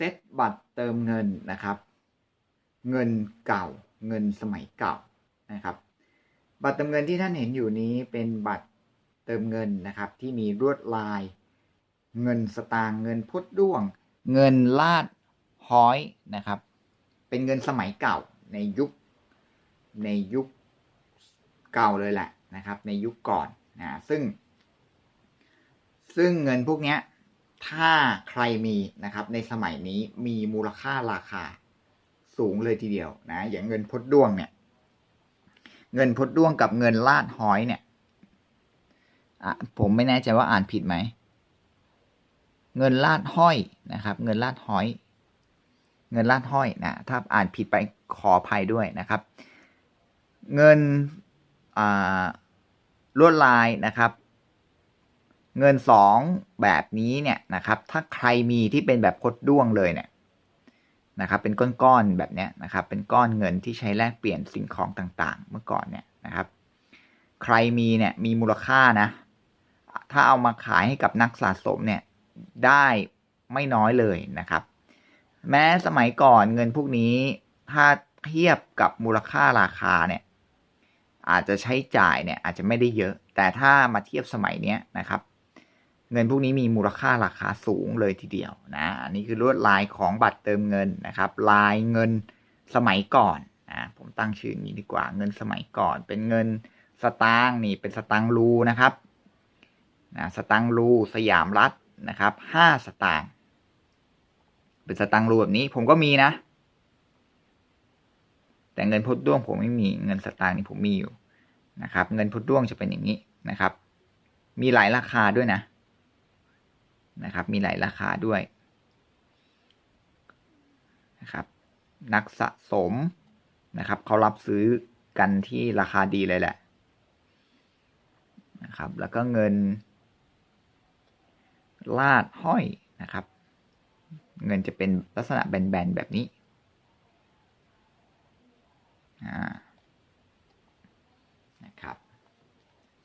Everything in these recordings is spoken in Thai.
ซตบัตรเติมเงินนะครับ เงินเก่าเงินสมัยเก่านะครับ บัตรเติมเงินที่ท่านเห็นอยู่นี้เป็นบัตรเติมเงินนะครับ ที่มีลวดลาย เงินสตางค์เงินพุดด้วง เงินลาดห้อยนะครับ เป็นเงินสมัยเก่าในยุคในยุคเก่าเลยแหละนะครับ ในยุคก่อนนะซึ่ง ซึ่งเงินพวกเนี้ย ถ้าใครมีนะครับในสมัยนี้มีมูลค่าราคาสูงเลยทีเดียวนะอย่างเงินพดด้วงเนี่ยเงินพดด้วงกับเงินลาดห้อยเนี่ยอะผมไม่แน่ใจว่าอ่านผิดไหมเงินลาดห้อยนะครับ เงินลาดห้อย เงินลาดห้อยนะถ้าอ่านผิดไปขออภัยด้วยนะครับ เงินลวดลายนะครับ เงินสองแบบนี้เนี่ยนะครับ ถ้าใครมีที่เป็นแบบพดด้วงเลยเนี่ยนะครับ เป็นก้อนๆแบบเนี้ยนะครับ เป็นก้อนเงินที่ใช้แลกเปลี่ยนสิ่งของต่างๆ เมื่อก่อนเนี่ยนะครับ ใครมีเนี่ยมีมูลค่านะ ถ้าเอามาขายให้กับนักสะสมเนี่ยได้ไม่น้อยเลยนะครับ แม้สมัยก่อนเงินพวกนี้ถ้าเทียบกับมูลค่าราคาเนี่ยอาจจะใช้จ่ายเนี่ยอาจจะไม่ได้เยอะ แต่ถ้ามาเทียบสมัยเนี้ยนะครับ เงินพวกนี้มีมูลค่าราคาสูงเลยทีเดียวนะอันนี้คือลวดลายของบัตรเติมเงินนะครับ ลายเงินสมัยก่อนนะผมตั้งชื่ออนี้ดีกว่าเงินสมัยก่อน เป็นเงินสตางค์นี่เป็นสตางค์รูนะครับนะสตางค์รูสยามรัฐนะครับห้าสตางค์เป็นสตางค์รูแบบนี้ผมก็มีนะ แต่เงินพดด้วงผมไม่มีเงินสตางค์นี่ผมมีอยู่นะครับ เงินพดด้วงจะเป็นอย่างนี้นะครับ มีหลายราคาด้วยนะ นะครับ มีหลายราคาด้วยนะครับ นักสะสมนะครับเขารับซื้อกันที่ราคาดีเลยแหละนะครับ แล้วก็เงิน ลาดห้อยนะครับ เงินจะเป็นลักษณะแบนๆแบบนี้นะครับ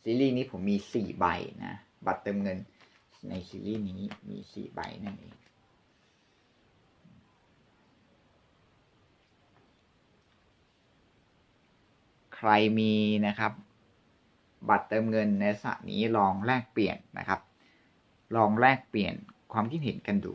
ซีรีส์นี้ผมมีสี่ใบนะ บัตรเติมเงิน ในซีรีส์นี้มีสี่ใบนั่นเองใครมีนะครับ บัตรเติมเงินในสระนี้ลองแลกเปลี่ยนนะครับ ลองแลกเปลี่ยนความคิดเห็นกันดู